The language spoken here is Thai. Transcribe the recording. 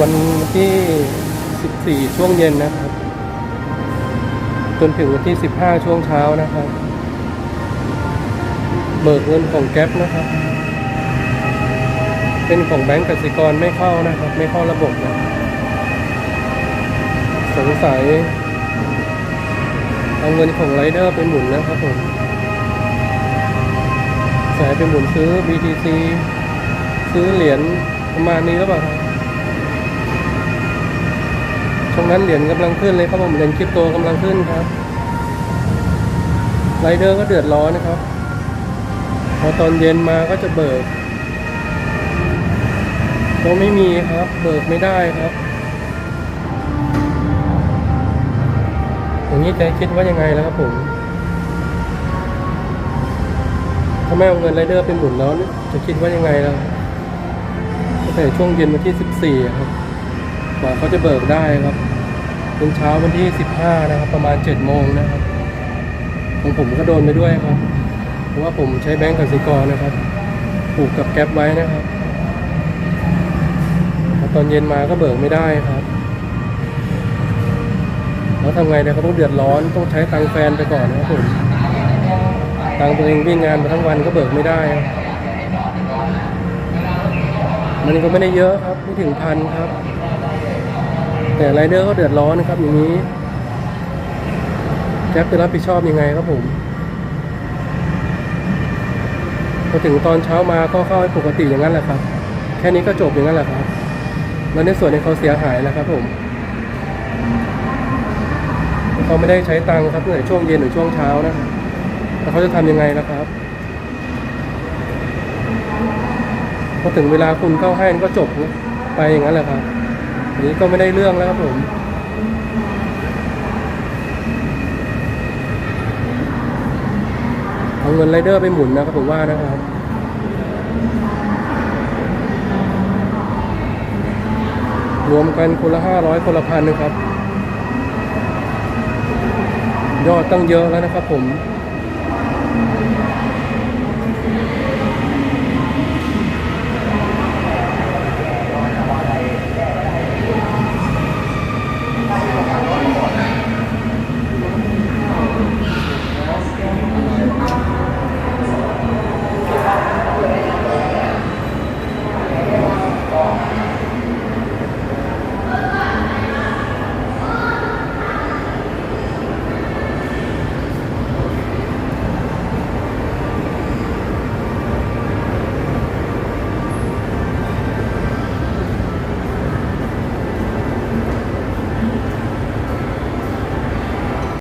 วันที่ 14 ช่วงเย็นนะครับ จนถึงวันที่ 15 ช่วงเช้านะครับ เบิกเงินของแก๊ปนะครับ เป็นของแบงก์กสิกรไม่เข้านะครับ ไม่เข้าระบบนะสงสัยเอาเงินของไรเดอร์ไปหมุนนะครับผมสายไปหมุนซื้อ BTC ซื้อเหรียญประมาณนี้หรือเปล่าครับ ช่วงนั้นเหรียญกำลังขึ้นเลยครับผมเหรียญคริปโตกำลังขึ้นครับไรเดอร์ก็เดือดร้อนนะครับ พอตอนเย็นมาก็จะเบิกก็ไม่มีครับ เบิกไม่ได้ครับอย่างนี้จะคิดว่ายังไงแล้วครับผมถ้าไม่เอาเงินไรเดอร์ไปหมุนแล้วเนี่ยจะคิดว่ายังไงแล้วตั้งแต่ช่วงเย็นวันที่ 14 ครับ กว่าเขาจะเบิกได้ครับเป็นเช้าวันที่ 15 นะครับ ประมาณ 7 โมงนะครับของผมก็โดนไปด้วยครับ เพราะว่าผมใช้แบงก์กสิกรนะครับ ผูกกับแก๊ปไว้นะครับตอนเย็นมาก็เบิกไม่ได้ครับ แล้วทำไงเนี่ยเขาต้องเดือดร้อนต้องใช้ตังแฟนไปก่อนนะครับผมตังตัวเองวิ่งงานมาทั้งวันก็เบิกไม่ได้ มันก็ไม่ได้เยอะครับไม่ถึงพันครับ แต่ไรเดอร์ก็เดือดร้อนนะครับ อย่างนี้แจ็คจะรับผิดชอบยังไงครับผมพอถึงตอนเช้ามาก็เข้าให้ปกติอย่างนั้นแหละครับ แค่นี้ก็จบอย่างนั้นแหละครับแล้วในส่วนในเขาเสียหายนะครับ ผมเขาไม่ได้ใช้ตังค์ครับตั้งแต่ช่วงเย็นหรือช่วงเช้านะแล้วเขาจะทำยังไงนะครับพอถึงเวลาคุณเข้าให้ก็จบไปอย่างนั้นแหละครับ นี้ก็ไม่ได้เรื่องแล้วครับผมเอาเงินไรเดอร์ไปหมุนนะครับผมว่านะครับรวมกันคนละห้าร้อยคนละพันนะครับ ยอดตั้งเยอะแล้วนะครับผม